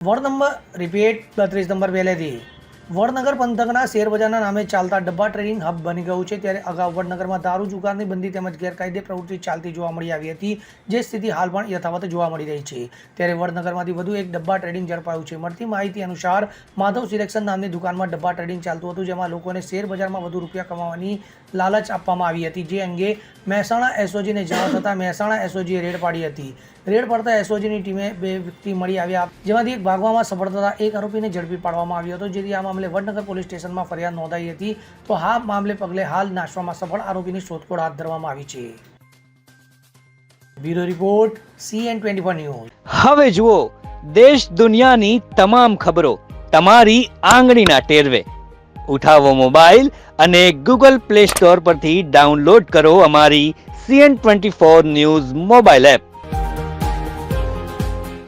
Ward number repeat બત્રીસ number પહેલેથી વડનગર પંથકના શેરબજારના નામે ચાલતા ડબ્બા ટ્રેડિંગ હબ બની ગયું છે. ત્યારે અગાઉ વડનગરમાં દારૂ, જુગારની બંદી તેમજ ગેરકાયદે પ્રવૃત્તિ ચાલતી જોવા મળી આવી હતી, જે સ્થિતિ હાલ પણ યથાવત જોવા મળી રહી છે. ત્યારે વડનગરમાંથી વધુ એક ડબ્બા ટ્રેડિંગ ઝડપાયું છે. મળતી માહિતી અનુસાર, માધવ સિલેક્શન નામની દુકાનમાં ડબ્બા ટ્રેડિંગ ચાલતું હતું, જેમાં લોકોને શેરબજારમાં વધુ રૂપિયા કમાવાની લાલચ આપવામાં આવી હતી, જે અંગે મહેસાણા એસઓજીને જાણ થતાં મહેસાણા એસઓજીએ રેડ પાડી હતી. રેડ પડતા એસઓજીની ટીમે બે વ્યક્તિ મળી આવ્યા, જેમાંથી એક ભાગવામાં સફળ થતા એક આરોપીને ઝડપી પાડવામાં આવ્યો હતો. જેથી આ મામલે વડનગર પોલીસ સ્ટેશનમાં ફરિયાદ નોંધાઈ હતી. તો આ મામલે પગલે હાલ નાશવામાં સફળ આરોપીની શોધખોળ હાથ ધરવામાં આવી છે. Bureau report CN twenty one news. હવે જુઓ, દેશ દુનિયાની તમામ ખબરો તમારી આંગળીના ટેરવે. ઉઠાવો મોબાઈલ અને ગૂગલ પ્લે સ્ટોર પરથી ડાઉનલોડ કરો અમારી CN twenty four news mobile app.